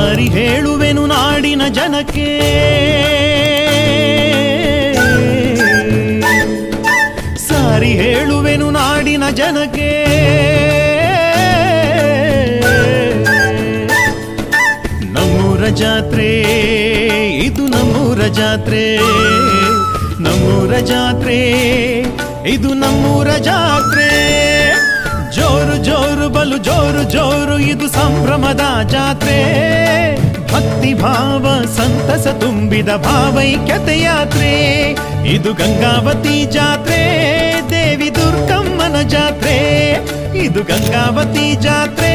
ಸಾರಿ ಹೇಳುವೆನು ನಾಡಿನ ಜನಕ್ಕೆ. ಸಾರಿ ಹೇಳುವೆನು ನಾಡಿನ ಜನಕ್ಕೆ. ನಮ್ಮೂರ ಜಾತ್ರೆ, ಇದು ನಮ್ಮೂರ ಜಾತ್ರೆ. ನಮ್ಮೂರ ಜಾತ್ರೆ, ಇದು ನಮ್ಮೂರ ಜಾತ್ರೆ. ಜೋರು ಜೋರು ಬಲು ಜೋರು ಜೋರು ಇದು ಸಂಭ್ರಮದ ಜಾತ್ರೆ. ಭಕ್ತಿ ಭಾವ ಸಂತಸ ತುಂಬಿದ ಭಾವೈಕ್ಯತೆ ಯಾತ್ರೆ ಇದು ಗಂಗಾವತಿ ಜಾತ್ರೆ, ದೇವಿ ದುರ್ಗಮ್ಮನ ಜಾತ್ರೆ. ಇದು ಗಂಗಾವತಿ ಜಾತ್ರೆ,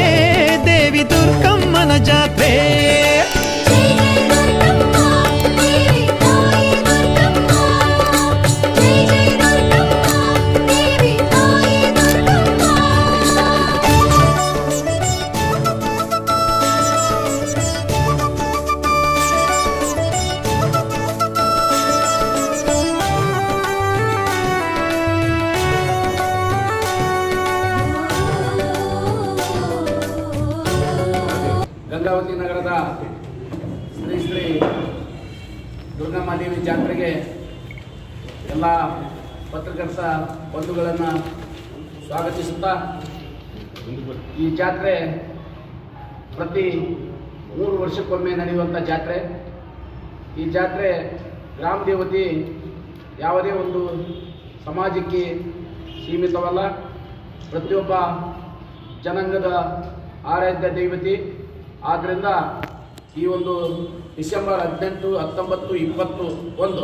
ದೇವಿ ದುರ್ಗಮ್ಮನ ಜಾತ್ರೆ. ಗಂಗಾವತಿ ನಗರದ ಶ್ರೀ ಶ್ರೀ ದುರ್ಗಮ್ಮ ದೇವಿ ಜಾತ್ರೆಗೆ ಎಲ್ಲ ಪತ್ರಕರ್ತ ಬಂಧುಗಳನ್ನು ಸ್ವಾಗತಿಸುತ್ತಾ ಈ ಜಾತ್ರೆ ಪ್ರತಿ ಮೂರು ವರ್ಷಕ್ಕೊಮ್ಮೆ ನಡೆಯುವಂಥ ಜಾತ್ರೆ. ಈ ಜಾತ್ರೆ ಗ್ರಾಮ ದೇವತೆ ಯಾವುದೇ ಒಂದು ಸಮಾಜಕ್ಕೆ ಸೀಮಿತವಲ್ಲ. ಪ್ರತಿಯೊಬ್ಬ ಜನಾಂಗದ ಆರಾಧ್ಯ ದೈವತೆ ಆದ್ದರಿಂದ ಈ ಒಂದು ಡಿಸೆಂಬರ್ ಹದಿನೆಂಟು, ಹತ್ತೊಂಬತ್ತು, ಇಪ್ಪತ್ತು ಒಂದು,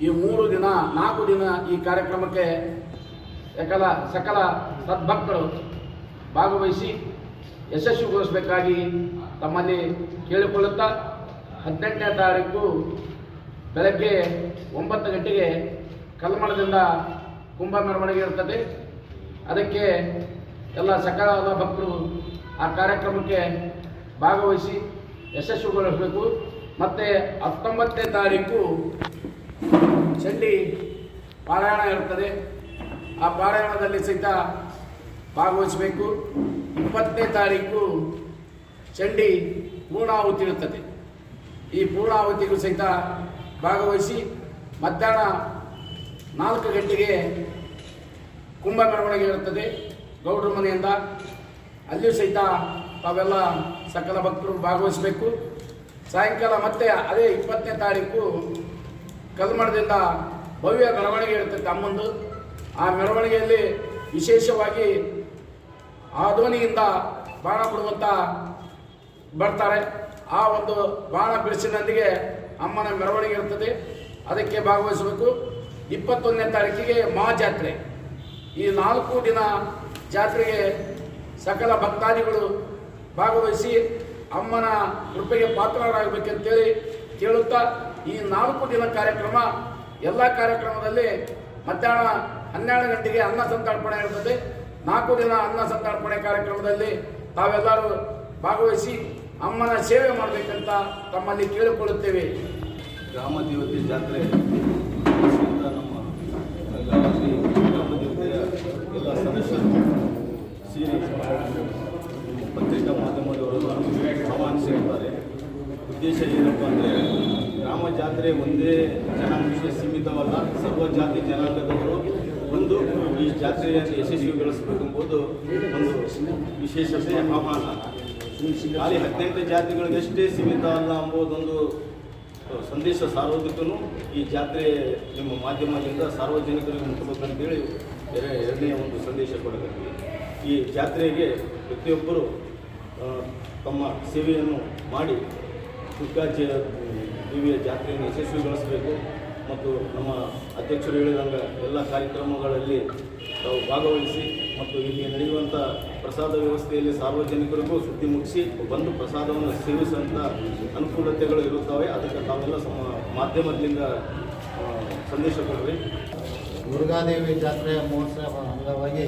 ಈ ಮೂರು ದಿನ, ನಾಲ್ಕು ದಿನ ಈ ಕಾರ್ಯಕ್ರಮಕ್ಕೆ ಸಕಲ ಸಕಲ ಸದ್ಭಕ್ತರು ಭಾಗವಹಿಸಿ ಯಶಸ್ವಿಗೊಳಿಸಬೇಕಾಗಿ ತಮ್ಮಲ್ಲಿ ಕೇಳಿಕೊಳ್ಳುತ್ತಾ ಹದಿನೆಂಟನೇ ತಾರೀಕು ಬೆಳಗ್ಗೆ ಒಂಬತ್ತು ಗಂಟೆಗೆ ಕಲ್ಮಣದಿಂದ ಕುಂಭ ಮೆರವಣಿಗೆ ಇರ್ತದೆ ಅದಕ್ಕೆ ಎಲ್ಲ ಸಕಲ ಭಕ್ತರು ಆ ಕಾರ್ಯಕ್ರಮಕ್ಕೆ ಭಾಗವಹಿಸಿ ಯಶಸ್ವಿಗೊಳಿಸಬೇಕು ಮತ್ತು ಹತ್ತೊಂಬತ್ತನೇ ತಾರೀಕು ಚಂಡಿ ಪಾರಾಯಣ ಇರ್ತದೆ. ಆ ಪಾರಾಯಣದಲ್ಲಿ ಸಹಿತ ಭಾಗವಹಿಸಬೇಕು. ಇಪ್ಪತ್ತನೇ ತಾರೀಕು ಚಂಡಿ ಪೂರ್ಣಾಹುತಿ ಇರುತ್ತದೆ. ಈ ಪೂರ್ಣಾಹುತಿಗೂ ಸಹಿತ ಭಾಗವಹಿಸಿ ಮಧ್ಯಾಹ್ನ ನಾಲ್ಕು ಗಂಟೆಗೆ ಕುಂಭ ಮೆರವಣಿಗೆ ಇರುತ್ತದೆ ಗೌಡ್ರ ಮನೆಯಿಂದ. ಅಲ್ಲಿಯೂ ಸಹಿತ ತಾವೆಲ್ಲ ಸಕಲ ಭಕ್ತರು ಭಾಗವಹಿಸಬೇಕು. ಸಾಯಂಕಾಲ ಮತ್ತೆ ಅದೇ ಇಪ್ಪತ್ತನೇ ತಾರೀಕು ಕಲ್ಮಣದಿಂದ ಭವ್ಯ ಮೆರವಣಿಗೆ ಇರ್ತದೆ ಅಮ್ಮಂದು. ಆ ಮೆರವಣಿಗೆಯಲ್ಲಿ ವಿಶೇಷವಾಗಿ ಆ ಧ್ವನಿಯಿಂದ ಬಾಣ ಬಿಡುವಂಥ ಬರ್ತಾರೆ. ಆ ಒಂದು ಬಾಣ ಬಿಡಿಸಿನೊಂದಿಗೆ ಅಮ್ಮನ ಮೆರವಣಿಗೆ ಇರ್ತದೆ. ಅದಕ್ಕೆ ಭಾಗವಹಿಸಬೇಕು. ಇಪ್ಪತ್ತೊಂದನೇ ತಾರೀಕಿಗೆ ಮಹಾಜಾತ್ರೆ ಈ ನಾಲ್ಕು ದಿನ ಜಾತ್ರೆಗೆ ಸಕಲ ಭಕ್ತಾದಿಗಳು ಭಾಗವಹಿಸಿ ಅಮ್ಮನ ಕೃಪೆಗೆ ಪಾತ್ರರಾಗಬೇಕಂತೇಳಿ ಕೇಳುತ್ತಾ ಈ ನಾಲ್ಕು ದಿನ ಕಾರ್ಯಕ್ರಮ ಎಲ್ಲ ಕಾರ್ಯಕ್ರಮದಲ್ಲಿ ಮಧ್ಯಾಹ್ನ ಹನ್ನೆರಡು ಗಂಟೆಗೆ ಅನ್ನ ಸಂತರ್ಪಣೆ ಇರುತ್ತದೆ ನಾಲ್ಕು ದಿನ ಅನ್ನ ಸಂತರ್ಪಣೆ ಕಾರ್ಯಕ್ರಮದಲ್ಲಿ ತಾವೆಲ್ಲರೂ ಭಾಗವಹಿಸಿ ಅಮ್ಮನ ಸೇವೆ ಮಾಡಬೇಕಂತ ತಮ್ಮಲ್ಲಿ ಕೇಳಿಕೊಳ್ಳುತ್ತೇವೆ. ಗ್ರಾಮ ದೇವತೆ ಜಾತ್ರೆ ನಮ್ಮ ಎಲ್ಲ ಸದಸ್ಯರು ಪತ್ರಿಕಾ ಮಾಧ್ಯಮದವರು ಆಹ್ವಾನಿಸಿರ್ತಾರೆ ಉದ್ದೇಶ ಏನಪ್ಪ ಅಂದರೆ ಗ್ರಾಮ ಜಾತ್ರೆ ಒಂದೇ ಜನಾಂಗಕ್ಕೆ ಸೀಮಿತವಲ್ಲ ಸರ್ವ ಜಾತಿ ಜನಾಂಗದವರು ಒಂದು ಈ ಜಾತ್ರೆಯನ್ನು ಯಶಸ್ವಿಗೊಳಿಸಬೇಕೆಂಬುದು ಒಂದು ವಿಶೇಷತೆ, ಆಹ್ವಾನ. ಖಾಲಿ ಹದಿನೆಂಟು ಜಾತಿಗಳಿಗಷ್ಟೇ ಸೀಮಿತ ಅಲ್ಲ ಎಂಬುದೊಂದು ಸಂದೇಶ ಸಾರ್ವಜನಿಕನು ಈ ಜಾತ್ರೆ ನಿಮ್ಮ ಮಾಧ್ಯಮದಿಂದ ಸಾರ್ವಜನಿಕರಿಗೆ ಮುಟ್ಟಬೇಕಂತೇಳಿ ಎರ- ಎರಡನೇ ಒಂದು ಸಂದೇಶ ಕೊಡಬೇಕು. ಈ ಜಾತ್ರೆಗೆ ಪ್ರತಿಯೊಬ್ಬರು ತಮ್ಮ ಸೇವೆಯನ್ನು ಮಾಡಿ ದುರ್ಗಾ ಜ ದೇವಿಯ ಜಾತ್ರೆಯನ್ನು ಯಶಸ್ವಿಗೊಳಿಸಬೇಕು. ಮತ್ತು ನಮ್ಮ ಅಧ್ಯಕ್ಷರು ಹೇಳಿದಂಗೆ ಎಲ್ಲ ಕಾರ್ಯಕ್ರಮಗಳಲ್ಲಿ ತಾವು ಭಾಗವಹಿಸಿ ಮತ್ತು ಇಲ್ಲಿ ನಡೆಯುವಂಥ ಪ್ರಸಾದ ವ್ಯವಸ್ಥೆಯಲ್ಲಿ ಸಾರ್ವಜನಿಕರಿಗೂ ಸುದ್ದಿ ಮುಗಿಸಿ ಬಂದು ಪ್ರಸಾದವನ್ನು ಸೇವಿಸುವಂಥ ಅನುಕೂಲತೆಗಳು ಇರುತ್ತವೆ. ಅದಕ್ಕೆ ತಾವೆಲ್ಲ ಸಮ, ಮಾಧ್ಯಮದಿಂದ ಸಂದೇಶ ಕೊಡ್ರಿ. ದುರ್ಗಾದೇವಿ ಜಾತ್ರೆಯ ಮಹೋತ್ಸವ ಅಂಗವಾಗಿ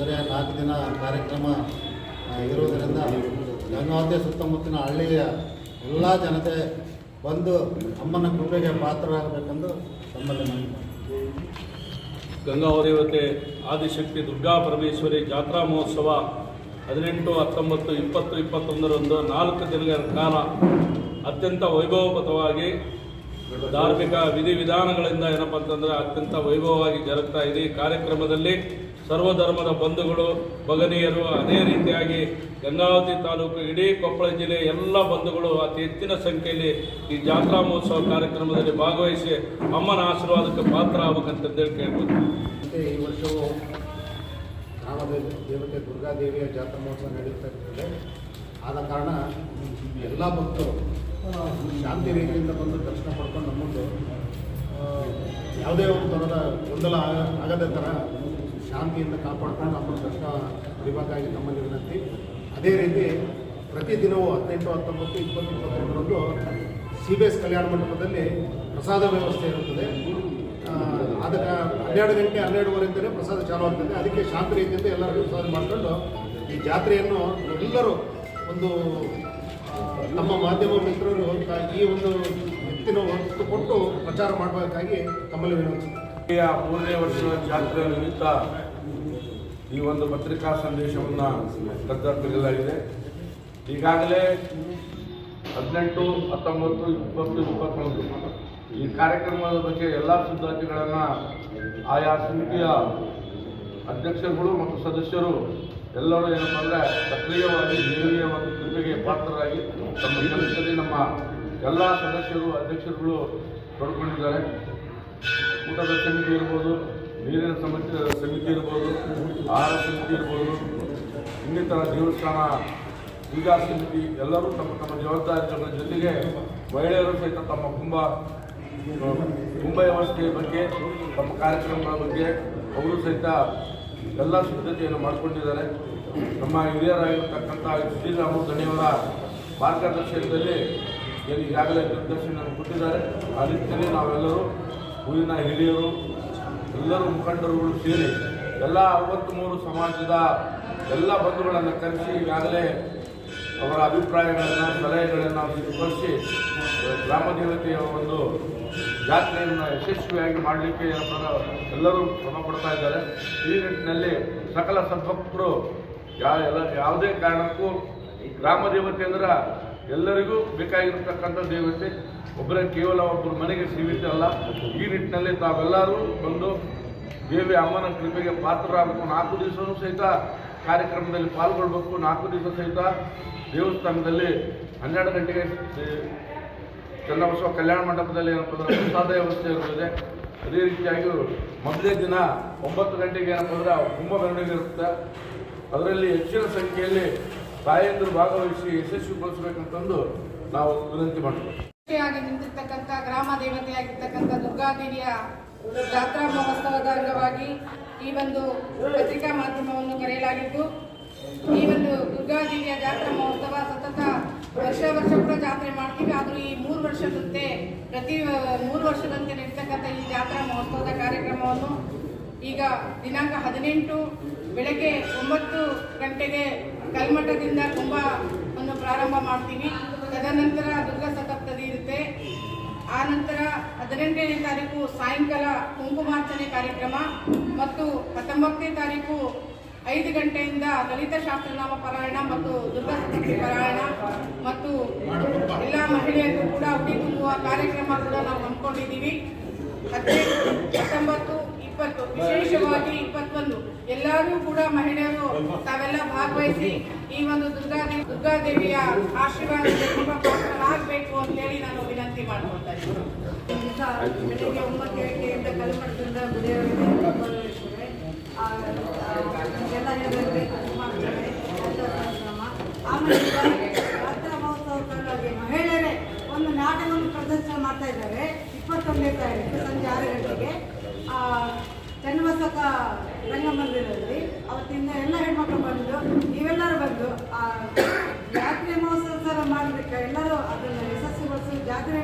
ಸರಿಯ ನಾಲ್ಕು ದಿನ ಕಾರ್ಯಕ್ರಮ ಇರುವುದರಿಂದ ಗಂಗಾವತಿ ಸುತ್ತಮುತ್ತಲಿನ ಹಳ್ಳಿಯ ಎಲ್ಲ ಜನತೆ ಬಂದು ಅಮ್ಮನ ಕೃಪೆಗೆ ಪಾತ್ರರಾಗಬೇಕೆಂದು ತಮ್ಮಲ್ಲಿ ಮನವಿ ಗಂಗಾವದೇವತೆ ಆದಿಶಕ್ತಿ ದುರ್ಗಾ ಪರಮೇಶ್ವರಿ ಜಾತ್ರಾ ಮಹೋತ್ಸವ ಹದಿನೆಂಟು, ಹತ್ತೊಂಬತ್ತು, ಇಪ್ಪತ್ತು, ಇಪ್ಪತ್ತೊಂದರಂದು ನಾಲ್ಕು ದಿನಗಳ ಕಾಲ ಅತ್ಯಂತ ವೈಭವಪತವಾಗಿ ಧಾರ್ಮಿಕ ವಿಧಿವಿಧಾನಗಳಿಂದ ಏನಪ್ಪ ಅಂತಂದರೆ ಅತ್ಯಂತ ವೈಭವವಾಗಿ ಜರುಗ್ತಾ ಇದೆ ಕಾರ್ಯಕ್ರಮದಲ್ಲಿ. ಸರ್ವಧರ್ಮದ ಬಂಧುಗಳು, ಭಗನೀಯರು ಅದೇ ರೀತಿಯಾಗಿ ಗಂಗಾವತಿ ತಾಲೂಕು, ಇಡೀ ಕೊಪ್ಪಳ ಜಿಲ್ಲೆ ಎಲ್ಲ ಬಂಧುಗಳು ಅತಿ ಹೆಚ್ಚಿನ ಸಂಖ್ಯೆಯಲ್ಲಿ ಈ ಜಾತ್ರಾ ಮಹೋತ್ಸವ ಕಾರ್ಯಕ್ರಮದಲ್ಲಿ ಭಾಗವಹಿಸಿ ಅಮ್ಮನ ಆಶೀರ್ವಾದಕ್ಕೆ ಪಾತ್ರ ಆಗ್ಬೇಕಂತಂದೇಳಿ ಕೇಳ್ಬೋದು. ಈ ವರ್ಷವೂ ಗ್ರಾಮದ ದೇವತೆ ದುರ್ಗಾದೇವಿಯ ಜಾತ್ರಾ ಮಹೋತ್ಸವ ನಡೀತಾ ಆದ ಕಾರಣ ಎಲ್ಲ ಭಕ್ತರು ಶಾಂತಿ ರೀತಿಯಿಂದ ಬಂದು ದರ್ಶನ ಪಡ್ಕೊಂಡು ನಮ್ಮದು ಮುಂದೆ ಯಾವುದೇ ಒಂದು ಥರದ ಗೊಂದಲ ಆಗ- ಆಗದ ಥರ ಶಾಂತಿಯಿಂದ ಕಾಪಾಡ್ಕೊಂಡು ನಮ್ಮ ಕಷ್ಟ ಪಡಿಬೇಕಾಗಿ ನಮ್ಮಲ್ಲಿರುತ್ತೆ ವಿನಂತಿ ಅದೇ ರೀತಿ ಪ್ರತಿದಿನವೂ ಹದಿನೆಂಟು, ಹತ್ತೊಂಬತ್ತು, ಇಪ್ಪತ್ತು ಇಪ್ಪತ್ತೊಂದರಂದು ಸಿ ಬಿ ಎಸ್ ಕಲ್ಯಾಣ ಮಂಟಪದಲ್ಲಿ ಪ್ರಸಾದ ವ್ಯವಸ್ಥೆ ಇರುತ್ತದೆ. ಅದಕ್ಕೆ ಹನ್ನೆರಡು ಗಂಟೆ, ಹನ್ನೆರಡುವರೆಯಿಂದಲೇ ಪ್ರಸಾದ ಚಾಲು ಆಗ್ತದೆ. ಅದಕ್ಕೆ ಶಾಂತ ರೀತಿಯಿಂದ ಎಲ್ಲರಿಗೂ ಪ್ರಸಾದ ಮಾಡಿಕೊಂಡು ಈ ಜಾತ್ರೆಯನ್ನು ಎಲ್ಲರೂ ಒಂದು ನಮ್ಮ ಮಾಧ್ಯಮ ಮಿತ್ರರು ಈ ಒಂದು ವ್ಯಕ್ತಿನ ಒತ್ತು ಕೊಟ್ಟು ಪ್ರಚಾರ ಮಾಡಬೇಕಾಗಿ ತಮ್ಮಲ್ಲಿ ವಿನಂತಿಸುತ್ತೇನೆ ಈ ಮೂರನೇ ವರ್ಷದ ಜಾತ್ರೆಯ ನಿಮಿತ್ತ ಈ ಒಂದು ಪತ್ರಿಕಾ ಸಂದೇಶವನ್ನು ಕದ್ದಲಾಗಿದೆ ಈಗಾಗಲೇ ಹದಿನೆಂಟು, ಹತ್ತೊಂಬತ್ತು, ಇಪ್ಪತ್ತು ಇಪ್ಪತ್ತೊಂದು ಈ ಕಾರ್ಯಕ್ರಮದ ಬಗ್ಗೆ ಎಲ್ಲ ಸಿದ್ಧತೆಗಳನ್ನು ಆಯಾ ಸಮಿತಿಯ ಅಧ್ಯಕ್ಷರುಗಳು ಮತ್ತು ಸದಸ್ಯರು ಎಲ್ಲರೂ ಏನಪ್ಪ ಅಂದರೆ ಸಕ್ರಿಯವಾಗಿ ದೇವಿಯ ಒಂದು ಕೃಪೆಗೆ ಪಾತ್ರರಾಗಿ ತಮ್ಮ ಕೆಲಸದಲ್ಲಿ ನಮ್ಮ ಎಲ್ಲ ಸದಸ್ಯರು, ಅಧ್ಯಕ್ಷರುಗಳು ತೊಡ್ಕೊಂಡಿದ್ದಾರೆ ಊಟದ ಸಮಿತಿ ಇರ್ಬೋದು, ನೀರಿನ ಸಮಿತಿ ಸಮಿತಿ ಇರ್ಬೋದು, ಆಹಾರ ಸಮಿತಿ ಇರ್ಬೋದು, ಇನ್ನಿತರ ದೇವಸ್ಥಾನ, ಪೂಜಾ ಸಮಿತಿ, ಎಲ್ಲರೂ ತಮ್ಮ ತಮ್ಮ ಜವಾಬ್ದಾರಿಗಳ ಜೊತೆಗೆ ಮಹಿಳೆಯರು ಸಹಿತ ತಮ್ಮ ಕುಂಭ ಕುಂಭ ವ್ಯವಸ್ಥೆಯ ಬಗ್ಗೆ, ತಮ್ಮ ಕಾರ್ಯಕ್ರಮಗಳ ಬಗ್ಗೆ ಅವರು ಸಹಿತ ಎಲ್ಲ ಸಿದ್ಧತೆಯನ್ನು ಮಾಡಿಕೊಂಡಿದ್ದಾರೆ. ನಮ್ಮ ಹಿರಿಯರಾಗಿರ್ತಕ್ಕಂಥ ಶ್ರೀರಾಮು ದಣಿಯವರ ಮಾರ್ಗದರ್ಶನದಲ್ಲಿ ಏನು ಈಗಾಗಲೇ ನಿರ್ದೇಶನ ಕೊಟ್ಟಿದ್ದಾರೆ. ಆ ರೀತಿಯಲ್ಲಿ ನಾವೆಲ್ಲರೂ ಊರಿನ ಹಿರಿಯರು, ಎಲ್ಲರೂ ಮುಖಂಡರುಗಳು ಸೇರಿ ಎಲ್ಲ ಅರವತ್ತ್ಮೂರು ಸಮಾಜದ ಎಲ್ಲ ಬಂಧುಗಳನ್ನು ಕರೆಸಿ ಈಗಾಗಲೇ ಅವರ ಅಭಿಪ್ರಾಯಗಳನ್ನು, ಸಲಹೆಗಳನ್ನು ಸಿದ್ಧಪಡಿಸಿ ಗ್ರಾಮ ದೇವತೆಯ ಒಂದು ಜಾತ್ರೆಯನ್ನು ಯಶಸ್ವಿಯಾಗಿ ಮಾಡಲಿಕ್ಕೆ ಎಲ್ಲರೂ ಶ್ರಮ ಪಡ್ತಾ ಇದ್ದಾರೆ. ಈ ನಿಟ್ಟಿನಲ್ಲಿ ಸಕಲ ಸದ್ಭಕ್ತರು ಯಾ, ಎಲ್ಲ, ಯಾವುದೇ ಕಾರಣಕ್ಕೂ ಗ್ರಾಮ ದೇವತೆ ಅಂದ್ರೆ ಎಲ್ಲರಿಗೂ ಬೇಕಾಗಿರತಕ್ಕಂಥ ದೇವತೆ. ಒಬ್ಬರೇ ಕೇವಲ ಒಬ್ಬರು ಮನೆಗೆ ಸೀಮಿತ ಅಲ್ಲ. ಈ ನಿಟ್ಟಿನಲ್ಲಿ ತಾವೆಲ್ಲರೂ ಬಂದು ದೇವಿ ಅಮ್ಮನ ಕೃಪೆಗೆ ಪಾತ್ರರಾಗಬೇಕು. ನಾಲ್ಕು ದಿವಸವೂ ಸಹಿತ ಕಾರ್ಯಕ್ರಮದಲ್ಲಿ ಪಾಲ್ಗೊಳ್ಬೇಕು. ನಾಲ್ಕು ದಿವಸ ಸಹಿತ ದೇವಸ್ಥಾನದಲ್ಲಿ ಹನ್ನೆರಡು ಗಂಟೆಗೆ ಚನ್ನಬಸವ ಕಲ್ಯಾಣ ಮಂಟಪದಲ್ಲಿ ಏನಪ್ಪ ಅಂದರೆ ಪ್ರಸಾದ ವ್ಯವಸ್ಥೆ ಇರುತ್ತದೆ. ಅದೇ ರೀತಿಯಾಗಿ ಮೊದಲೇ ದಿನ ಒಂಬತ್ತು ಗಂಟೆಗೆ ಏನಪ್ಪ ಅಂದರೆ ಕುಂಭ ಮೆರವಣಿಗೆ ಇರುತ್ತೆ. ಅದರಲ್ಲಿ ಹೆಚ್ಚಿನ ಸಂಖ್ಯೆಯಲ್ಲಿ ತಾಯಂದರು ಭಾಗವಹಿಸಿ ಯಶಸ್ವಿಗೊಳಿಸಬೇಕಂತಂದು ನಾವು ವಿನಂತಿ ಮಾಡ್ತೀವಿ. ಆಗಿ ನಿಂತಿರ್ತಕ್ಕಂಥ ಗ್ರಾಮ ದೇವತೆಯಾಗಿರ್ತಕ್ಕಂಥ ದುರ್ಗಾದೇವಿಯ ಜಾತ್ರಾ ಮಹೋತ್ಸವದ ಅಂಗವಾಗಿ ಈ ಒಂದು ಪತ್ರಿಕಾ ಮಾಧ್ಯಮವನ್ನು ಕರೆಯಲಾಗಿತ್ತು ಈ ಒಂದು ದುರ್ಗಾದೇವಿಯ ಜಾತ್ರಾ ಮಹೋತ್ಸವ ಸತತ ವರ್ಷ ವರ್ಷ ಕೂಡ ಜಾತ್ರೆ ಮಾಡ್ತೀವಿ. ಆದರೂ ಈ ಮೂರು ವರ್ಷದಂತೆ ಪ್ರತಿ ಮೂರು ವರ್ಷದಂತೆ ನಡೀತಕ್ಕಂಥ ಈ ಜಾತ್ರಾ ಮಹೋತ್ಸವದ ಕಾರ್ಯಕ್ರಮವನ್ನು ಈಗ ದಿನಾಂಕ ಹದಿನೆಂಟು ಬೆಳಗ್ಗೆ ಒಂಬತ್ತು ಗಂಟೆಗೆ ಕಲ್ಮಠದಿಂದ ಕುಂಭವನ್ನು ಪ್ರಾರಂಭ ಮಾಡ್ತೀವಿ. ತದನಂತರ ಆ ನಂತರ ಹದಿನೆಂಟನೇ ತಾರೀಕು ಸಾಯಂಕಾಲ ಕುಂಕುಮಾರ್ಚನೆ ಕಾರ್ಯಕ್ರಮ ಮತ್ತು ಹತ್ತೊಂಬತ್ತನೇ ತಾರೀಕು ಐದು ಗಂಟೆಯಿಂದ ದಲಿತ ಶಾಸ್ತ್ರನಾಮ ಪಾರಾಯಣ ಮತ್ತು ದುರ್ಗಾ ಪಾರಾಯಣ ಮತ್ತು ಎಲ್ಲ ಮಹಿಳೆಯರು ಕೂಡ ಉಡಿ ತುಂಬುವ ಕಾರ್ಯಕ್ರಮ ಕೂಡ ನಾವು ಹಮ್ಮಿಕೊಂಡಿದ್ದೀವಿ. ಹದಿನೈದು ಹತ್ತೊಂಬತ್ತು ಇಪ್ಪತ್ತು ವಿಶೇಷವಾಗಿ ಇಪ್ಪತ್ತೊಂದು. ಎಲ್ಲರೂ ಕೂಡ ಮಹಿಳೆಯರು ತಾವೆಲ್ಲ ಭಾಗವಹಿಸಿ ಈ ಒಂದು ದುರ್ಗಾದೇವಿ ದುರ್ಗಾದೇವಿಯ ಆಶೀರ್ವಾದ ತುಂಬ ಅಂತ ಅಂತೇಳಿ ನಾನು ವಿನಂತಿ ಮಾಡ್ಕೊಳ್ತಾ ಇದ್ದೀನಿ. ಬೆಳಗ್ಗೆ ಒಂಬತ್ತು ಗಂಟೆಯಿಂದ ಕಲ್ಮಠದಿಂದ ಗುಡಿಯವರಿಗೆ ಎಲ್ಲ ಹೇಳಿದ್ರೆ ಮಾಡ್ತಾರೆ. ಆಮೇಲೆ ಮಹಿಳೆಯರೇ ಒಂದು ನಾಟಕವನ್ನು ಪ್ರದರ್ಶನ ಮಾಡ್ತಾ ಇದ್ದಾರೆ. ಇಪ್ಪತ್ತೊಂದನೇ ತಾರೀಕು ಸಂಜೆ ಆರು ಗಂಟೆಗೆ. ಚನ್ನಬಸಕ ರಂಗಮಂದಿರದಲ್ಲಿ ಅವತ್ತಿಂದ ಎಲ್ಲ ಹೆಣ್ಮಕ್ಳು ಬಂದು, ನೀವೆಲ್ಲರೂ ಬಂದು, ಆ, ಜಾತ್ರೆ ಮಹೋತ್ಸವ ಮಾಡಬೇಕು ಎಲ್ಲರೂ ಅದನ್ನು ಯಶಸ್ವಿಗೊಳಿಸಲು ಜಾತ್ರೆ